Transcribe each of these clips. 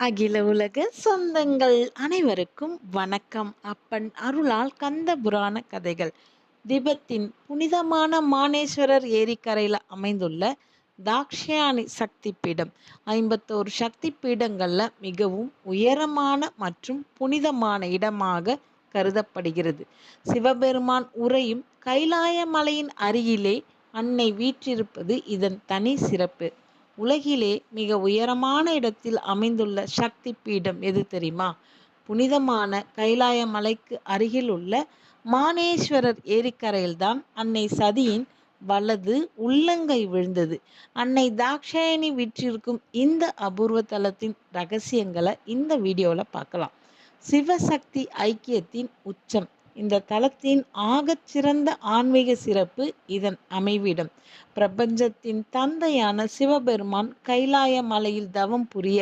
அகில உலக சொந்தங்கள் அனைவருக்கும் வணக்கம். அப்பன் அருளால் கந்த புராண கதைகள். திபெத்தின் புனிதமான மானேஸ்வரர் ஏரிக்கரையில் அமைந்துள்ள தாக்ஷாயணி சக்தி பீடம் ஐம்பத்தோரு சக்தி பீடங்களில் மிகவும் உயரமான மற்றும் புனிதமான இடமாக கருதப்படுகிறது. சிவபெருமான் உரையும் கைலாய மலையின் அருகிலே அன்னை வீற்றிருப்பது இதன் தனி சிறப்பு. உலகிலே மிக உயரமான இடத்தில் அமைந்துள்ள சக்தி பீடம் எது தெரியுமா? புனிதமான கைலாய மலைக்கு அருகில் உள்ள மானேஸ்வரர் ஏரிக்கரையில்தான் அன்னை சதியின் வலது உள்ளங்கை விழுந்தது. அன்னை தாக்ஷாயணி விற்றிருக்கும் இந்த அபூர்வ தலத்தின் ரகசியங்களை இந்த வீடியோவில் பார்க்கலாம். சிவசக்தி ஐக்கியத்தின் உச்சம். இந்த தலத்தின் ஆகச்சிறந்த ஆன்மீக சிறப்பு இதன் அமைவிடம். பிரபஞ்சத்தின் தந்தையான சிவபெருமான் கைலாய மலையில் தவம் புரிய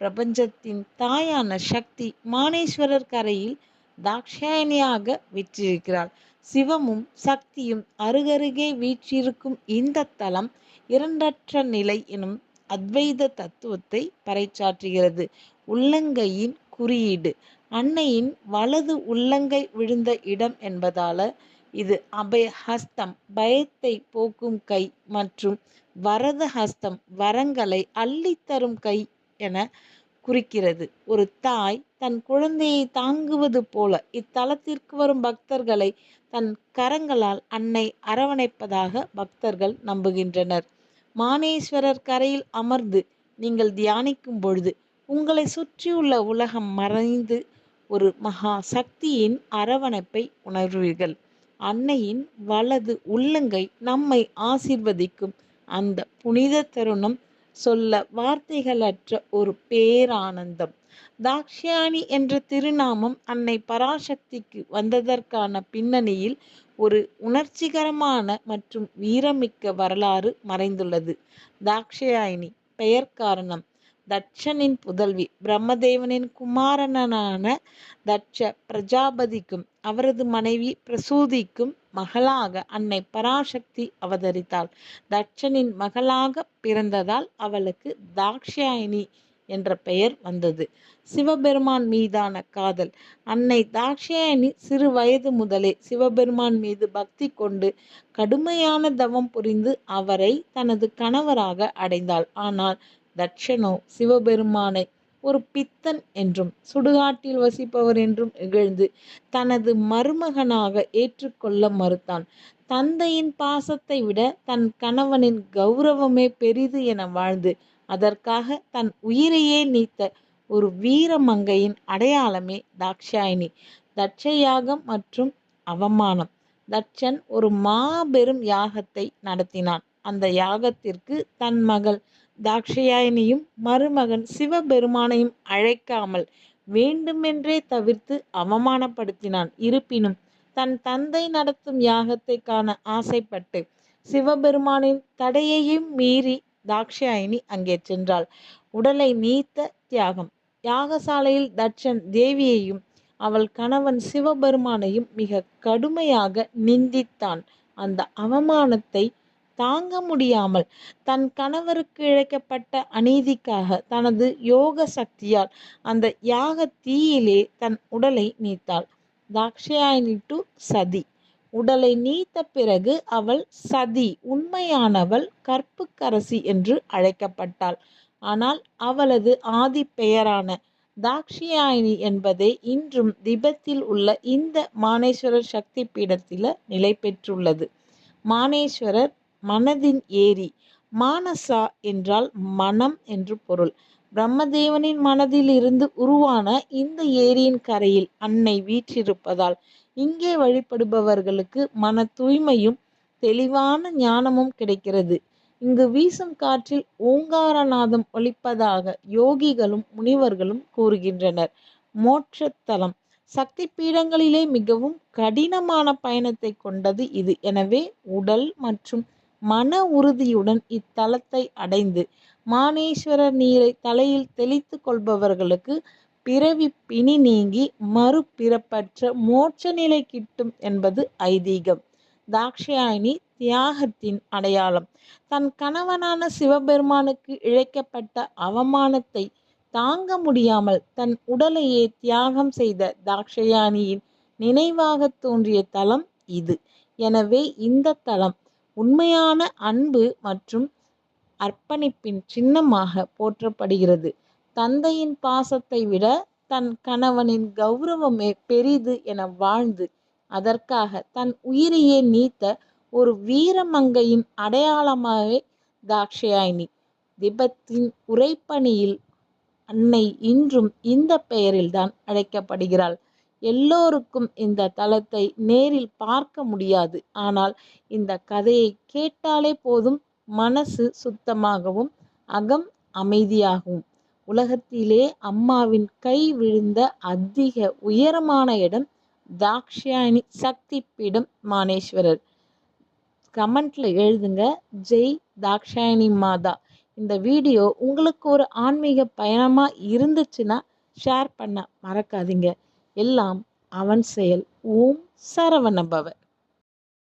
பிரபஞ்சத்தின் தாயான சக்தி மானேஸ்வரர் கரையில் தாக்ஷாயணியாக விற்றிருக்கிறாள் சிவமும் சக்தியும் அருகருகே வீற்றிருக்கும் இந்த தலம் இரண்டற்ற நிலை எனும் அத்வைத தத்துவத்தை பறைச்சாற்றுகிறது உள்ளங்கையின் குறியீடு அன்னையின் வலது உள்ளங்கை விழுந்த இடம் என்பதால இது அபய ஹஸ்தம் பயத்தை போக்கும் கை மற்றும் வரத ஹஸ்தம் வரங்களை அள்ளித்தரும் கை என குறிக்கிறது. ஒரு தாய் தன் குழந்தையை தாங்குவது போல இத்தலத்திற்கு வரும் பக்தர்களை தன் கரங்களால் அன்னை அரவணைப்பதாக பக்தர்கள் நம்புகின்றனர். மானேஸ்வரர் கரையில் அமர்ந்து நீங்கள் தியானிக்கும் பொழுது உங்களை சுற்றியுள்ள உலகம் மறைந்து ஒரு மகா சக்தியின் அரவணைப்பை உணர்வீர்கள். அன்னையின் வலது உள்ளங்கை நம்மை ஆசிர்வதிக்கும். அந்த புனித தருணம் சொல்ல வார்த்தைகளற்ற ஒரு பேரானந்தம். தாக்ஷாயணி என்ற திருநாமம் அன்னை பராசக்திக்கு வந்ததற்கான பின்னணியில் ஒரு உணர்ச்சிகரமான மற்றும் வீரமிக்க வரலாறு மறைந்துள்ளது. தாக்ஷாயினி பெயர் காரணம் தட்சனின் புதல்வி பிரம்மதேவனின் குமாரனான தட்ச பிரஜாபதிக்கும் அவரது மனைவி பிரசூதிக்கும் மகளாக அன்னை பராசக்தி அவதரித்தாள். தட்சனின் மகளாக பிறந்ததால் அவளுக்கு தாக்ஷாயினி என்ற பெயர் வந்தது. சிவபெருமான் மீதான காதல். அன்னை தாக்ஷாயணி சிறு வயது முதலே சிவபெருமான் மீது பக்தி கொண்டு கடுமையான தவம் புரிந்து அவரை தனது கணவராக அடைந்தாள். ஆனால் தட்சனோ சிவபெருமானை ஒரு பித்தன் என்றும் சுடுகாட்டில் வசிப்பவர் என்றும் இகழ்ந்து தனது மருமகனாக ஏற்றுக்கொள்ள மறுத்தான். தந்தையின் பாசத்தை விட தன் கணவனின் கௌரவமே பெரிது என வாழ்ந்து அதற்காக தன் உயிரையே நீத்த ஒரு வீரமங்கையின் அடையாளமே தாக்ஷாயினி தட்ச யாகம் மற்றும் அவமானம். தட்சன் ஒரு மாபெரும் யாகத்தை நடத்தினான். அந்த யாகத்திற்கு தன் மகள் தாக்ஷயாயினியும் மருமகன் சிவபெருமானையும் அழைக்காமல் வேண்டுமென்றே தவிர்த்து அவமானப்படுத்தினான். இருப்பினும் தன் தந்தை நடத்தும் யாகத்தை காண ஆசைப்பட்டு சிவபெருமானின் தடையையும் மீறி தாக்ஷாயினி அங்கே சென்றாள். உடலை நீத்த தியாகம். யாகசாலையில் தட்சன் தேவியையும் அவள் கணவன் சிவபெருமானையும் மிக கடுமையாக நிந்தித்தான். அந்த அவமானத்தை தாங்க முடியாமல் தன் கணவருக்கு இழைக்கப்பட்ட அநீதிக்காக தனது யோக சக்தியால் அந்த யாக தீயிலே தன் உடலை நீத்தாள். தாக்ஷயாயினி டு சதி. உடலை நீத்த பிறகு அவள் சதி உண்மையானவள் கற்புக்கரசி என்று அழைக்கப்பட்டாள். ஆனால் அவளது ஆதி பெயரான தாக்ஷியாயினி என்பதே இன்றும் திபெத்தில் உள்ள இந்த மானேஸ்வரர் சக்தி பீடத்தில் நிலை பெற்றுள்ளது மானேஸ்வரர் மனதின் ஏரி. மானசா என்றால் மனம் என்று பொருள். பிரம்மதேவனின் மனதில் இருந்து உருவான இந்த ஏரியின் கரையில் அன்னை வீற்றிருப்பதால் இங்கே வழிபடுபவர்களுக்கு மன தூய்மையும் தெளிவான ஞானமும் கிடைக்கிறது. இங்கு வீசும் காற்றில் ஓங்காரநாதம் ஒலிப்பதாக யோகிகளும் முனிவர்களும் கூறுகின்றனர். மோட்சத்தலம். சக்தி பீடங்களிலே மிகவும் கடினமான பயணத்தை கொண்டது இது. எனவே உடல் மற்றும் மன உறுதியுடன் இத்தலத்தை அடைந்து மானேஸ்வரர் நீரை தலையில் தெளித்து கொள்பவர்களுக்கு பிறவி பிணி நீங்கி மறுபிறப்பற்ற மோட்ச நிலை கிட்டும் என்பது ஐதீகம். தாக்ஷாயினி தியாகத்தின் அடையாளம். தன் கணவனான சிவபெருமானுக்கு இழைக்கப்பட்ட அவமானத்தை தாங்க முடியாமல் தன் உடலையே தியாகம் செய்த தாக்ஷயானியின் நினைவாக தோன்றிய தலம் இது. எனவே இந்த தலம் உண்மையான அன்பு மற்றும் அர்ப்பணிப்பின் சின்னமாக போற்றப்படுகிறது. தந்தையின் பாசத்தை விட தன் கணவனின் கௌரவமே பெரிது என வாழ்ந்து அதற்காக தன் உயிரையே நீத்த ஒரு வீரமங்கையின் அடையாளமாகவே தாக்ஷயாயினி திபெத்தின் உரைப்பணியில் அன்னை இன்றும் இந்த பெயரில்தான் அழைக்கப்படுகிறாள். எல்லோருக்கும் இந்த தளத்தை நேரில் பார்க்க முடியாது. ஆனால் இந்த கதையை கேட்டாலே போதும் மனசு சுத்தமாகவும் அகம் அமைதியாகவும். உலகத்திலே அம்மாவின் கை விழுந்த அதிக உயரமான இடம் தாக்ஷாயணி சக்தி பீடம் மானேஸ்வரர். கமெண்ட்ல எழுதுங்க ஜெய் தாக்ஷாயணி மாதா. இந்த வீடியோ உங்களுக்கு ஒரு ஆன்மீக பயணமாக இருந்துச்சுன்னா ஷேர் பண்ண மறக்காதீங்க. எல்லாம் அவன் செயல். ஓம் சரவணபவ.